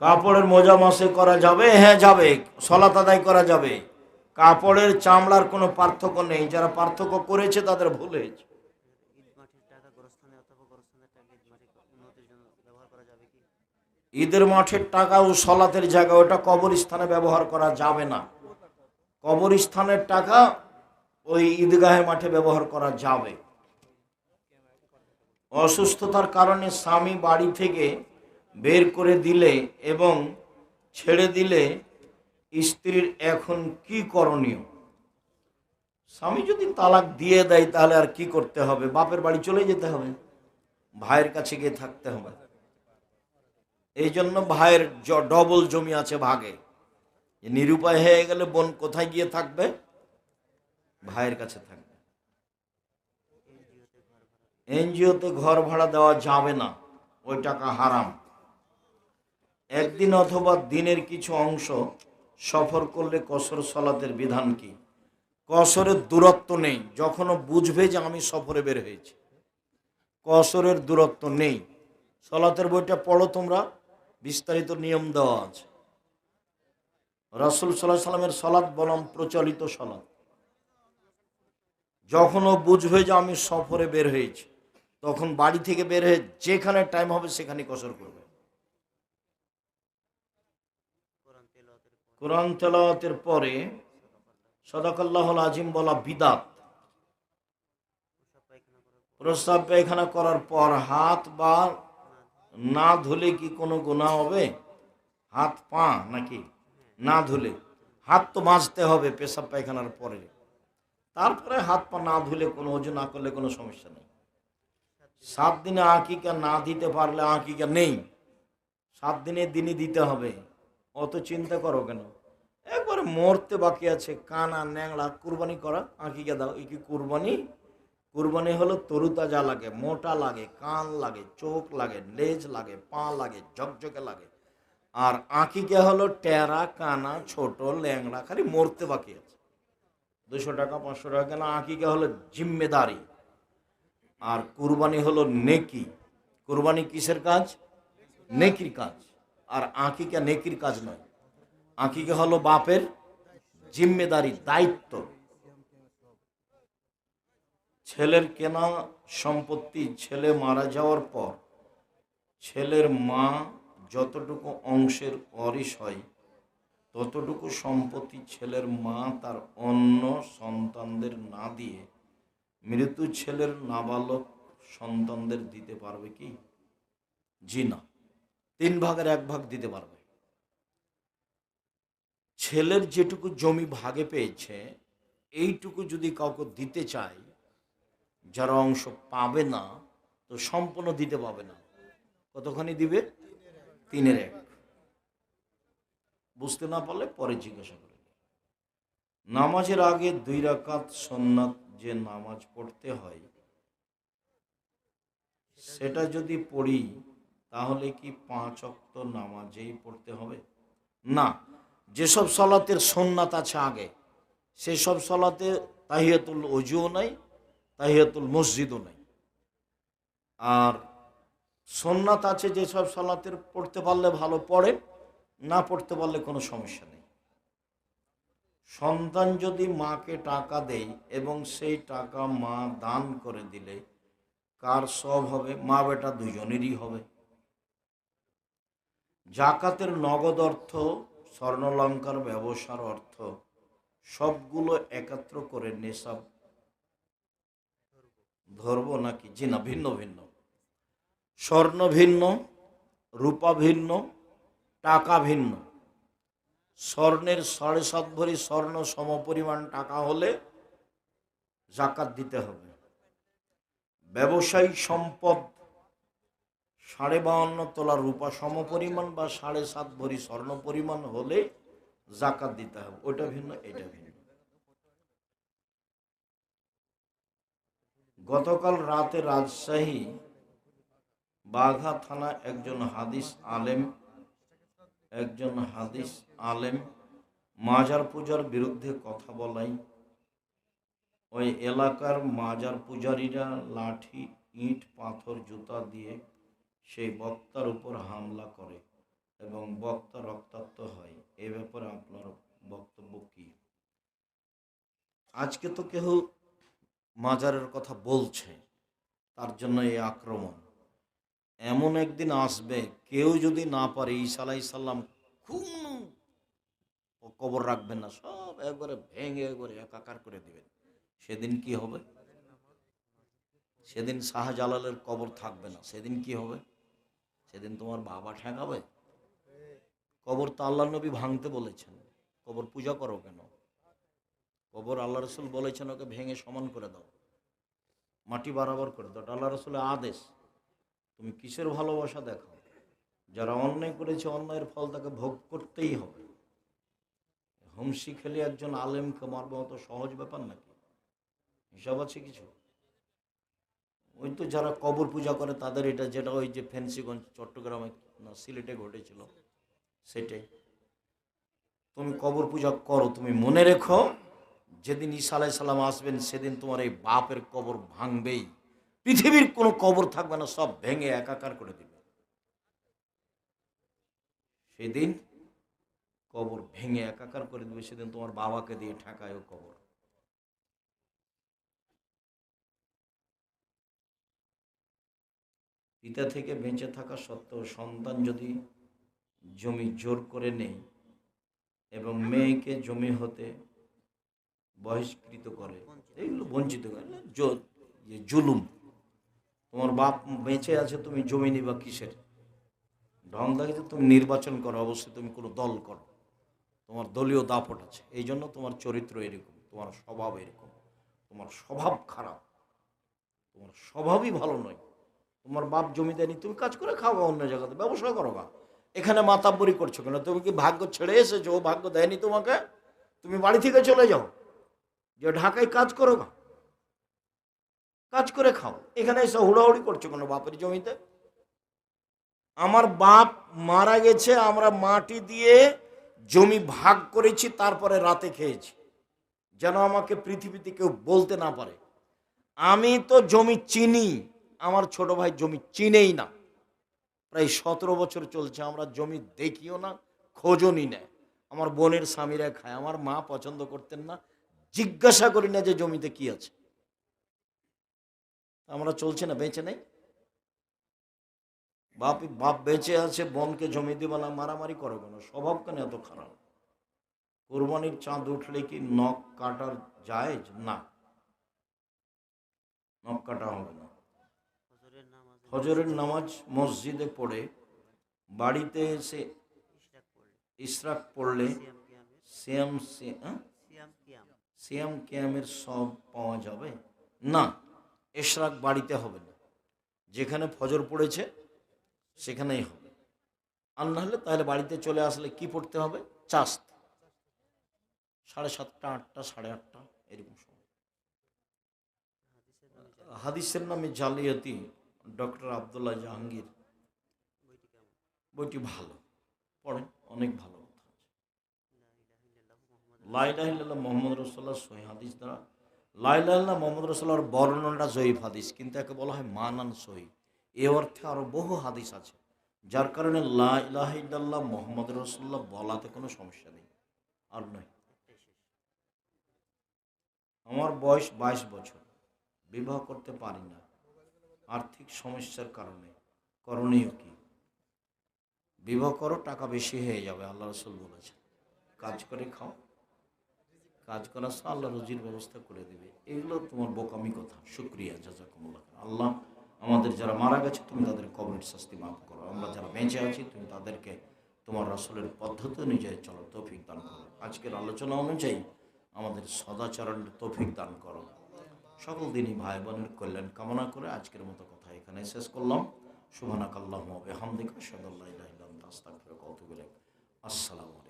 কাপড়ের মোজা মাসে করা যাবে হ্যাঁ যাবে। সলাত আদায় করা যাবে। কাপড়ের চামড়ার কোনো পার্থক্য নেই। যারা পার্থক্য করেছে, তাদের ভুল হয়েছে। ঈদের মাঠের টাকা ও সলাতের জায়গা, ওটা কবরস্থানে ব্যবহার করা যাবে না। কবরস্থানের টাকা ওই ঈদগাহে মাঠে ব্যবহার করা যাবে। অসুস্থতার কারণে স্বামী বাড়ি থেকে বের করে দিলে এবং ছেড়ে দিলে স্ত্রীর এখন কি করণীয়? স্বামী যদি তালাক দিয়ে দেয় তাহলে আর কি করতে হবে? বাপের বাড়ি চলে যেতে হবে। ভাইয়ের কাছে গিয়ে থাকতে হবে। এই জন্য ভাইয়ের ডবল জমি আছে ভাগে। নিরুপায় হয়ে গেলে বোন কোথায় গিয়ে থাকবে? ভাইয়ের কাছে থাকবে। এনজিওতে ঘর ভাড়া দেওয়া যাবে না। ওই টাকা হারাম। একদিন অথবা দিনের কিছু অংশ সফর করলে কসর সলাতের বিধান কি? কসরের দূরত্ব নেই, যখনও বুঝবে যে আমি সফরে বের হয়েছি। কসরের দূরত্ব নেই। সলাতের বইটা পড়ো তোমরা, বিস্তারিত নিয়ম দেওয়া আছে। রাসুল সাল্লাহ সাল্লামের সলাৎ বলম প্রচলিত সলাৎ। যখনও বুঝবে যে আমি সফরে বের হয়েছি, তখন বাড়ি থেকে বের হয়ে যেখানে টাইম হবে সেখানে কসর করবে কোরআন তেলাওয়াতের পর কোরআন তেলাওয়াতের পরে সদাকাল্লাহ আজিম বলা বিদাত। প্রস্তাব পায়খানা করার পর হাত বা না ধুলে কি কোনো গুণা হবে? হাত, পা নাকি? না ধুলে। হাত তো মাজতে হবে পেশাব পায়খানার পরে। তারপরে হাত, পা না ধুলে কোনো ওজন না করলে কোনো সমস্যা নেই। সাত দিনে আঁকিকা না দিতে পারলে আঁকিকা নেই। সাত দিনের দিনই দিতে হবে। অত চিন্তা করো কেন? একবারে মরতে বাকি আছে, কানা, ন্যাংড়া, কুরবানি করা আঁকিকা দাও। এই কি কুরবানি? কুরবানি হলো তরুতাজা লাগে, মোটা লাগে, কান লাগে, চোখ লাগে, লেজ লাগে, পা লাগে, ঝকঝকে লাগে। আর আঁকিকে হলো টেরা কানা, ছোট, ল্যাংড়া, খালি মরতে বাকি আছে। দুশো টাকা, পাঁচশো টাকা কেন? আঁকিকে হলো জিম্মেদারি। আর কুরবানি হলো নেকি। কুরবানি কিসের কাজ? নেকির কাজ। আর আঁকিকা নেকির কাজ নয়। আঁকিকে হলো বাপের জিম্মেদারি, দায়িত্ব। ছেলের কেনা সম্পত্তি ছেলে মারা যাওয়ার পর ছেলের মা যতটুকু অংশের অরিস হয়, ততটুকু সম্পত্তি ছেলের মা তার অন্য সন্তানদের না দিয়ে মৃত্যু ছেলের নাবালক সন্তানদের দিতে পারবে কি? জি না। তিন ভাগের এক ভাগ দিতে পারবে। ছেলের যেটুকু জমি ভাগে পেয়েছে, এইটুকু যদি কাউকে দিতে চায়, যারা অংশ পাবে না, তো সম্পূর্ণ দিতে পাবে না। কতখানি দিবে? তিনের এক। বুঝতে না পারলে পরে জিজ্ঞাসা করে নামাজের আগে দুই রাকাত সন্ন্যাত যে নামাজ পড়তে হয়, সেটা যদি পড়ি তাহলে কি পাঁচ অক্ত নামাজেই পড়তে হবে? না। যেসব সলাতের সন্ন্যাত আছে আগে, সেসব সলাতে তাহিয়াতুল অজুও নাই, তাহিয়াতুল মসজিদও নাই। আর সোননাথ আছে যেসব সলাতের পড়তে পারলে ভালো পড়ে, না পড়তে পারলে কোনো সমস্যা নেই। সন্তান যদি মাকে টাকা দেয় এবং সেই টাকা মা দান করে দিলে, কার সব হবে? মা বেটা দুজনেরই হবে। জাকাতের নগদ অর্থ, স্বর্ণলঙ্কার ব্যবসার অর্থ, সবগুলো একত্র করে নেশাব ধরবো নাকি? জি না, ভিন্ন ভিন্ন। স্বর্ণ ভিন্ন, রূপা ভিন্ন, টাকা ভিন্ন। স্বর্ণের সাড়ে সাত ভরি স্বর্ণ সমপরিমাণ টাকা হলে জাকাত দিতে হবে। ব্যবসায়িক সম্পদ সাড়ে বাউন্ন তোলা রূপা সমপরিমাণ বা সাড়ে সাত ভরি স্বর্ণ পরিমাণ হলে জাকাত দিতে হবে। ওটা ভিন্ন এটা ভিন্ন। গতকাল রাতে রাজশাহী বাঘা থানা একজন হাদিস আলেম, একজন হাদিস আলেম মাজার পূজার বিরুদ্ধে কথা বলাই। ওই এলাকার মাজার পূজারীরা লাঠি, ইট, পাথর, জুতা দিয়ে সেই বক্তার উপর হামলা করে এবং বক্তা রক্তাক্ত হয়। এ ব্যাপারে আপনার বক্তব্য কি? আজকে তো কেউ মাজারের কথা বলছে, তার জন্য এই আক্রমণ। এমন একদিন আসবে, কেউ যদি না পারে ঈসা আলাই সাল্লাম খুব কবর রাখবেন না, সব একবারে ভেঙে একবারে একাকার করে দিবেন। সেদিন কি হবে? সেদিন শাহজালালের কবর থাকবে না, সেদিন কি হবে? সেদিন তোমার বাবা ঠেকাবে? কবর তো আল্লাহ নবী ভাঙতে বলেছেন। কবর পূজা করো কেন? কবর আল্লাহ রসুল বলেছেন ওকে ভেঙে সমান করে দাও। মাটি বরাবর করে দাও। আল্লাহ রসুলের আদেশ। তুমি কিসের ভালোবাসা দেখাও? যারা অন্যায় করেছে, অন্যায়ের ফল তাকে ভোগ করতেই হবে। হোমসি খেলে একজন আলেমকে মারবে, অত সহজ ব্যাপার নাকি? হিসাব আছে কিছু? ওই তো যারা কবর পূজা করে, তাদের এটা যেটা ওই যে ফেন্সিগঞ্জ, চট্টগ্রামে না, সিলেটে ঘটেছিল। সেটাই। তুমি কবর পূজা করো, তুমি মনে রেখো, যেদিন ঈসা আলাই সাল্লাম আসবেন, সেদিন তোমার এই বাপের কবর ভাঙবেই। পৃথিবীর কোনো কবর থাকবে না, সব ভেঙে একাকার করে দিবে। সেদিন কবর ভেঙে একাকার করে দিবে, সেদিন তোমার বাবাকে দিয়ে ঠেকায় ও কবর। পিতা থেকে বেঁচে থাকা সত্ত্বেও সন্তান যদি জমি জোর করে নেই এবং মেয়েকে জমি হতে বহিষ্কৃত করে, এগুলো বঞ্চিত করে। যে জুলুম। তোমার বাপ বেঁচে আছে, তুমি জমি নিবা কিসের? ঢং লাগিতে তুমি নির্বাচন করো, অবশ্যই তুমি কোনো দল করো। তোমার দলীয় দাপট আছে। এই জন্য তোমার চরিত্র এরকম, তোমার স্বভাব এরকম। তোমার স্বভাব খারাপ। তোমার স্বভাবই ভালো নয়। তোমার বাপ জমি দেয়নি তুমি কাজ করে খাও অন্য জায়গাতে, ব্যবসা করো গা এখানে মাতাব্বরি করছ কেন? তুমি কি ভাগ্য ছেড়ে এসেছ? ভাগ্য দেয়নি তোমাকে? তুমি বাড়ি থেকে চলে যাও। যে ঢাকায় কাজ করো গা কাজ করে খাও। এখানে এসে হুড়াহুড়ি করছ কেন বাপের জমিতে? আমার বাপ মারা গেছে, আমরা মাটি দিয়ে জমি ভাগ করেছি, তারপরে রাতে খেয়েছি। যেন আমাকে পৃথিবীতে কেউ বলতে না পারে। আমি তো জমি চিনি। আমার ছোট ভাই জমি চিনেই না। প্রায় সতেরো বছর চলছে, আমরা জমি দেখিও না, খোঁজও নি না। আমার বোনের স্বামীরা খায়, আমার মা পছন্দ করতেন না, জিজ্ঞাসা করি না যে জমিতে কি আছে। আমরা চলছে না, বেঁচে নেই। বাপ বাপ বেঁচে আছে, বোনকে জমি দিবে না, মারামারি করো কেন? স্বভাব কেন এত খারাপ? কোরবানির চাঁদ উঠলে কি নখ কাটার যায় না। নখ কাটা হবে না। ফজরের নামাজ মসজিদে পড়ে, বাড়িতে এসে ইশরাক পড়লে সিয়াম সিয়াম? সিয়াম কিয়াম ক্যামের সব পাওয়া যাবে? না, ইশরাক বাড়িতে হবে না। যেখানে ফজর পড়েছে, সেখানেই হবে। আর না হলে তাহলে বাড়িতে চলে আসলে কি পড়তে হবে? চাস্ত। সাড়ে সাতটা, আটটা, সাড়ে আটটা, এরকম সময়। হাদিসের নামে জালিয়াতি ডক্টর আবদুল্লাহ জাহাঙ্গীর। বইটি ভালো পড়েন অনেক ভালো কথা লাইলাহিল্লাহ মোহাম্মদ রসোল্লাহ সহি হাদিস দ্বারা। লাইলাহিল্লাহ মোহাম্মদ রসোল্লাহর বর্ণনাটা জয়ীফ হাদিস, কিন্তু একে বলা হয় মানান সহি। এ অর্থে আরও বহু হাদিস আছে, যার কারণে লাইলাহিল্লাহ মোহাম্মদ রসোল্লাহ বলাতে কোনো সমস্যা নেই, আর নয়। আমার বয়স বাইশ বছর, বিবাহ করতে পারি না। আর্থিক সমস্যার কারণে। করণীয় কি? বিবাহ করো, টাকা বেশি হয়ে যাবে, আল্লাহ রসুল বলেছে কাজ করে খাও, কাজ করার সময় আল্লাহ রুজির ব্যবস্থা করে দেবে। এগুলো তোমার বোকামি কথা। শুক্রিয়া, জাজাকুমুল্লাহ আল্লাহ আমাদের যারা মারা গেছে, তুমি তাদের কবরের শাস্তি মাফ করো। আমরা যারা বেঁচে আছি, তুমি তাদেরকে তোমার রসলের পদ্ধতি অনুযায়ী চলো তৌফিক দান করো। আজকের আলোচনা অনুযায়ী আমাদের সদাচরণের তৌফিক দান করো। সকল দিনই ভাই বোনের কল্যাণ কামনা করে আজকের মতো কথা এখানে শেষ করলাম। আস্তাগফিরুকা ওয়া আতুবু আসসালামু আলাইকুম।